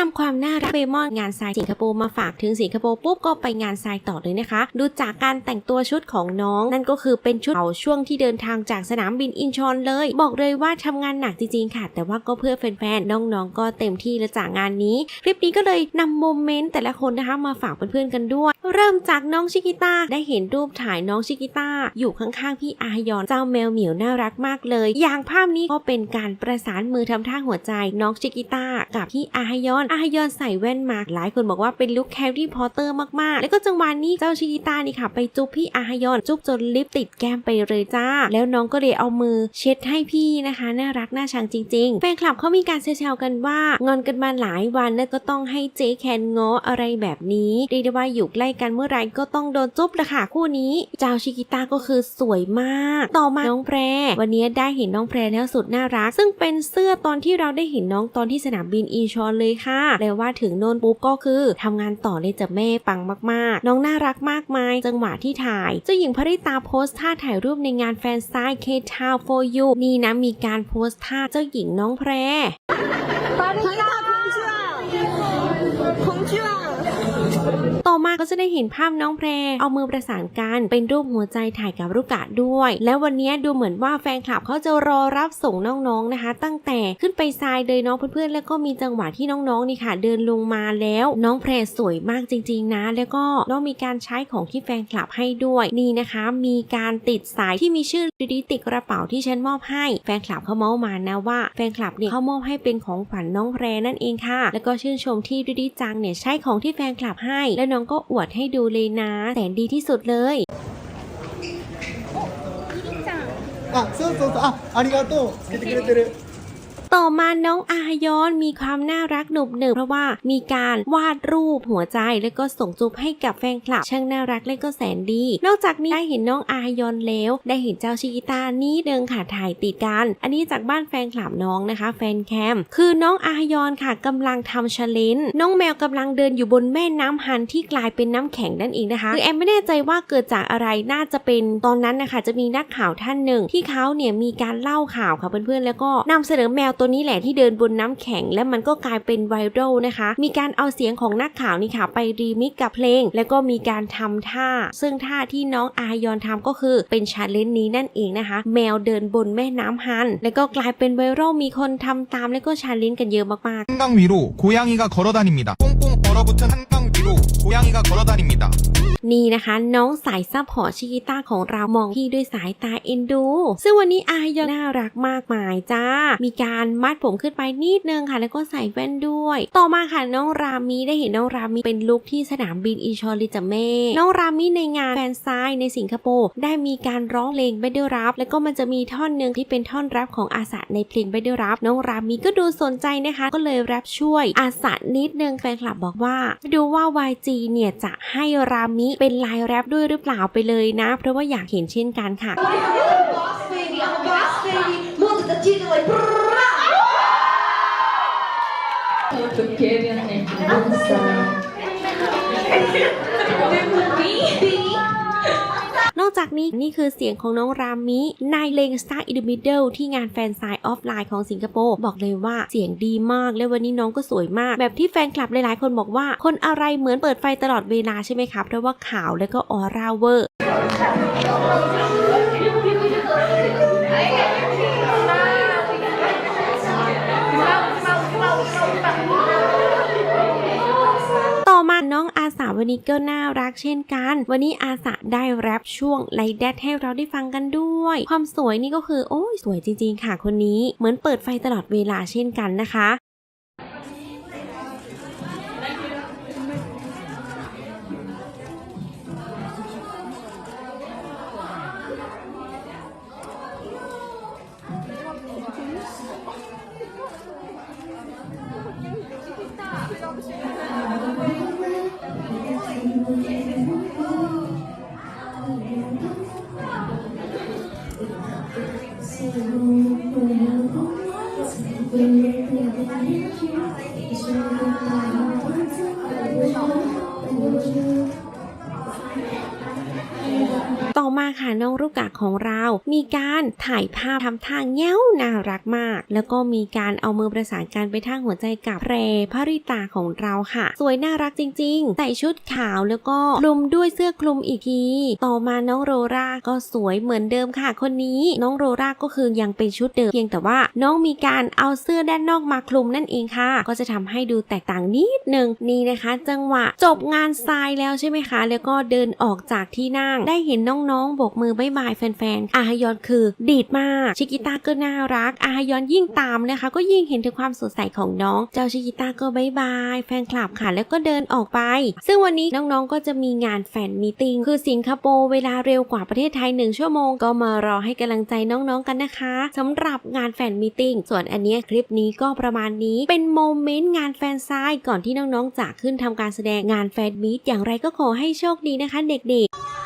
นำความน่ารักเบมอนงานทรายสิงคโปร์มาฝากถึงสิงคโปร์ปุ๊บก็ไปงานทรายต่อเลยนะคะ ดูจากการแต่งตัวชุดของน้อง นั่นก็คือเป็นชุดเขาช่วงที่เดินทางจากสนามบินอินชอนเลย บอกเลยว่าทำงานหนักจริงๆค่ะ แต่ว่าก็เพื่อแฟนๆน้องๆก็เต็มที่และจากงานนี้ คลิปนี้ก็เลยนำโมเมนต์แต่ละคนนะคะมาฝากเพื่อนๆกันด้วยเริ่มจากน้องชิกิต้าได้เห็นรูปถ่ายน้องชิกิต้าอยู่ข้างๆพี่อายอนเจ้าแมวเหมียวน่ารักมากเลย อย่างภาพนี้ก็เป็นการประสานมือทำท่าหัวใจน้องชิกิต้ากับพี่อายอนอายอนใส่แว่นมาหลายคนบอกว่าเป็นลุคแฮร์รี่พอตเตอร์มากๆ แล้วก็จังหวะนนี้เจ้าชิกิต้านี่ค่ะ ไปจุ๊บพี่อายอนจุ๊บจนลิปติดแก้มไปเลยจ้า แล้วน้องก็เลยเอามือเช็ดให้พี่นะคะน่ารักน่าชังจริงๆแฟนคลับเขามีการแซวๆกันว่างอนกันมาหลายวันแล้วก็ต้องให้เจ๊แคนง้ออะไรแบบนี้เรียกได้ว่าอยู่ใกล้กันเมื่อไรก็ต้องโดนจุ๊บละค่ะคู่นี้ เจ้าชิกิต้าก็คือสวยมาก ต่อมาน้องแพร วันนี้ได้เห็นน้องแพรแล้วสุดน่ารัก ซึ่งเป็นเสื้อตอนที่เราได้เห็นน้องตอนที่สนามบินอีชอนเลยค่ะแล้วว่าถึงโน่นปุ๊บก็คือทำงานต่อเลยจะแม่ปังมากๆ น้องน่ารักมากมาย จังหวะที่ถ่ายเจ้าหญิงพริตาโพสต์ท่าถ่ายรูปในงานแฟนไซน์ K-Town for you นี่นะมีการโพสต์ท่าเจ้าหญิงน้องแพร ก็จะได้เห็นภาพน้องแพรเอามือประสานกันเป็นรูปหัวใจถ่ายกับรุกะด้วย แล้ววันนี้ดูเหมือนว่าแฟนคลับเขาจะรอรับส่งน้องๆนะคะ ตั้งแต่ขึ้นไปทรายเลยเน้องเพื่อนๆแล้วก็มีจังหวะที่น้องๆนี่ค่ะ เดินลงมาแล้ว น้องแพรสวยมากจริง ๆ นะ แล้วก็น้องมีการใช้ของที่แฟนคลับให้ด้วยนี่นะคะ มีการติดสายที่มีชื่อดีติดกระเป๋าที่ฉันมอบให้ แฟนคลับเขาเมาส์มานะว่าแฟนคลับเนี่ยเขามอบให้เป็นของขวัญน้องแพรนั่นเองค่ะ แล้วก็ชื่นชมที่ดีดีจังเนี่ยใช้ของที่แฟนคลับให้ แล้วน้องก็อวดให้ดูเลยนะแสนดีที่สุดเลย あ、そうそうそう、あ、ありがとう。つけてくれてる。 ต่อมาน้องอายอนมีความน่ารักหนุบหนึบเพราะว่ามีการวาดรูปหัวใจแล้วก็ส่งจุ๊บให้กับแฟนคลับช่างน่ารักและก็แสนดี นอกจากนี้ได้เห็นน้องอายอนแล้ว ได้เห็นเจ้าชิกิตานี่เดิงค่ะถ่ายติดกัน อันนี้จากบ้านแฟนคลับน้องนะคะ แฟนแคมคือน้องอายอนค่ะกำลังทำชาเลนน้องแมวกำลังเดินอยู่บนแม่น้ำฮันที่กลายเป็นน้ำแข็งนั่นเองนะคะคือแอมไม่แน่ใจว่าเกิดจากอะไรน่าจะเป็นตอนนั้นนะคะจะมีนักข่าวท่านหนึ่ง ที่เขาเนี่ยมีการเล่าข่าวค่ะเพื่อนๆแล้วก็นำเสนอแมวตัวนี้แหละที่เดินบนน้ำแข็ง และมันก็กลายเป็นไวรัลนะคะ มีการเอาเสียงของนักข่าวนี่ค่ะ ไปรีมิกกับเพลง แล้วก็มีการทำท่า ซึ่งท่าที่น้องอายอนทำก็คือเป็นชาเลนจ์นี้นั่นเองนะคะ แมวเดินบนแม่น้ำฮัน แล้วก็กลายเป็นไวรัลมีคนทำตามแล้วก็ชาเลนจ์กันเยอะมากๆ 한강 위로 고양이가 걸어다닙니다. 꽁꽁 얼어붙은 한강 위로 고양이가 걸어다닙니다. นี่นะคะ น้องสายซับพอร์ตชิกิต้าของเรามองพี่ด้วยสายตาเอ็นดู ซึ่งวันนี้อายอนน่ารักมากมายจ้า มีการมัดผมขึ้นไปนิดนึงค่ะ แล้วก็ใส่แว่นด้วย ต่อมาค่ะน้องรามีได้เห็นน้องรามีเป็นลุคที่สนามบินอิชอริจะเม่น้องรามีในงานแฟนไซน์ในสิงคโปร์ได้มีการร้องเพลงไปด้วยรับ แล้วก็มันจะมีท่อนหนึ่งที่เป็นท่อนแรปของอาสาในเพลงไปด้วยรับ น้องรามีก็ดูสนใจนะคะ ก็เลยแรปช่วยอาสานิดนึงแฟนคลับบอกว่าดูว่า YG เนี่ยจะให้รามิเป็นลายแรปด้วยหรือเปล่าไปเลยนะ เพราะว่าอยากเห็นเช่นกันค่ะ boss baby, อกจากนี้นี่คือเสียงของน้องรามินายเลง Star in the Middle ที่งานแฟนไซน์ออฟไลน์ของสิงคโปร์บอกเลยว่าเสียงดีมากและวันนี้น้องก็สวยมาก แบบที่แฟนคลับหลายๆ คนบอกว่า คนอะไรเหมือนเปิดไฟตลอดเวลาใช่ไหมครับเพราะว่าขาวและก็ออร่าเวอร์ ก็น่ารักเช่นกัน วันนี้อาสาได้แรปช่วงไลแดดให้เราได้ฟังกันด้วย ความสวยนี่ก็คือโอ้ยสวยจริงๆค่ะคนนี้ เหมือนเปิดไฟตลอดเวลาเช่นกันนะคะ 塞纳河畔左岸的咖啡我手一杯品尝你的美留下唇的嘴 ต่อมาค่ะน้องลูกกะของเรามีการถ่ายภาพทำท่าแง้วน่ารักมาก แล้วก็มีการเอามือประสานกันไปทางหัวใจกับแพรพริตาของเราค่ะ สวยน่ารักจริงๆ ใส่ชุดขาวแล้วก็คลุมด้วยเสื้อคลุมอีกที ต่อมาน้องโรราก็สวยเหมือนเดิมค่ะ คนนี้น้องโรราก็คือยังเป็นชุดเดิมเพียงแต่ว่าน้องมีการเอาเสื้อด้านนอกมาคลุมนั่นเองค่ะ ก็จะทำให้ดูแตกต่างนิดนึงนี่นะคะ จังหวะจบงานทรายแล้วใช่ไหมคะ แล้วก็เดินออกจากที่นั่งได้เห็นน้องๆโบกมือบายบายแฟนๆ อาฮยอนคือดีดมาก ชิกิต้าก็น่ารัก อาฮยอนยิ่งตามนะคะ ก็ยิ่งเห็นถึงความสดใสของน้อง เจ้าชิกิต้าก็บายบายแฟนคลับค่ะ แล้วก็เดินออกไป ซึ่งวันนี้น้องๆก็จะมีงานแฟนมีติงคือสิงคโปร์เวลาเร็วกว่าประเทศไทย 1 ชั่วโมง ก็มารอให้กำลังใจน้องๆกันนะคะสำหรับงานแฟนมีติงส่วนอันนี้คลิปนี้ก็ประมาณนี้เป็นโมเมนต์งานแฟนซายก่อนที่น้องๆจะขึ้นทำการแสดงงานแฟนมีตอย่างไรก็ขอให้โชคดีนะคะเด็กๆ